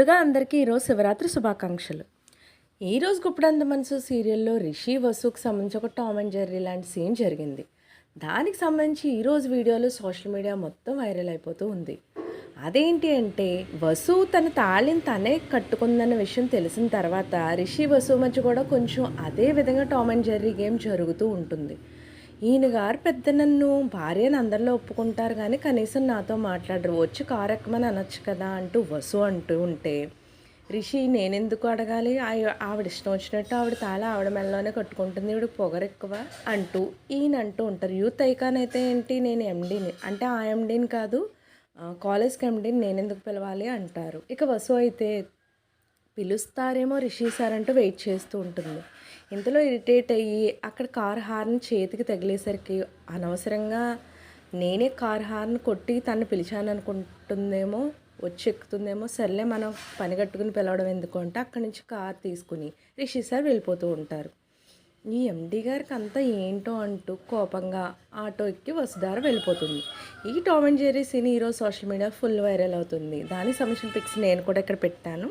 ముందుగా అందరికీ ఈరోజు శివరాత్రి శుభాకాంక్షలు. ఈరోజు గుప్పడంత మనసు సీరియల్లో రిషి వసుకు సంబంధించి ఒక టామ్ అండ్ జెర్రీ లాంటి సీన్ జరిగింది. దానికి సంబంధించి ఈరోజు వీడియోలో సోషల్ మీడియా మొత్తం వైరల్ అయిపోతూ ఉంది. అదేంటి అంటే వసు తన తాళిని తనే కట్టుకుందన్న విషయం తెలిసిన తర్వాత రిషి వసు మధ్య కూడా కొంచెం అదే విధంగా టామ్ అండ్ జెర్రీ గేమ్ జరుగుతూ ఉంటుంది. ఈయన గారు పెద్ద నన్ను భార్యను అందరిలో ఒప్పుకుంటారు కానీ కనీసం నాతో మాట్లాడరు. వచ్చి కారు ఎక్కమని అనొచ్చు కదా అంటూ వసు అంటూ ఉంటే రిషి నేనెందుకు అడగాలి? ఆవిడ ఇష్టం వచ్చినట్టు ఆవిడ తాళ ఆవిడ మెల్లలోనే కట్టుకుంటుంది. ఈవిడ పొగరెక్కువ అంటూ ఈయన అంటూ ఉంటారు. యూత్ ఐకాన్ అయితే ఏంటి? నేను ఎండీని అంటే ఆ ఎండీని కాదు కాలేజ్కి ఎండీని నేనెందుకు పిలవాలి అంటారు. ఇక వసు అయితే పిలుస్తారేమో రిషి సార్ అంటూ వెయిట్ చేస్తూ ఉంటుంది. ఇంతలో ఇరిటేట్ అయ్యి అక్కడ కార్ హార్న్ చేతికి తగిలేసరికి అనవసరంగా నేనే కార్ హార్న్ కొట్టి తను పిలిచాను అనుకుంటుందేమో వచ్చి ఎక్కుతుందేమో సర్లే మనం పని కట్టుకుని పిలవడం ఎందుకు అంటే అక్కడి నుంచి కార్ తీసుకుని రిషి సార్ వెళ్ళిపోతూ ఉంటారు. ఈ ఎండి గారికి అంతా ఏంటో అంటూ కోపంగా ఆటో ఎక్కి వసుధార వెళ్ళిపోతుంది. ఈ టామ్ అండ్ జెర్రీ సీన్ ఈరోజు సోషల్ మీడియా ఫుల్ వైరల్ అవుతుంది. దాని సంబంధించిన పిక్స్ నేను కూడా ఇక్కడ పెట్టాను.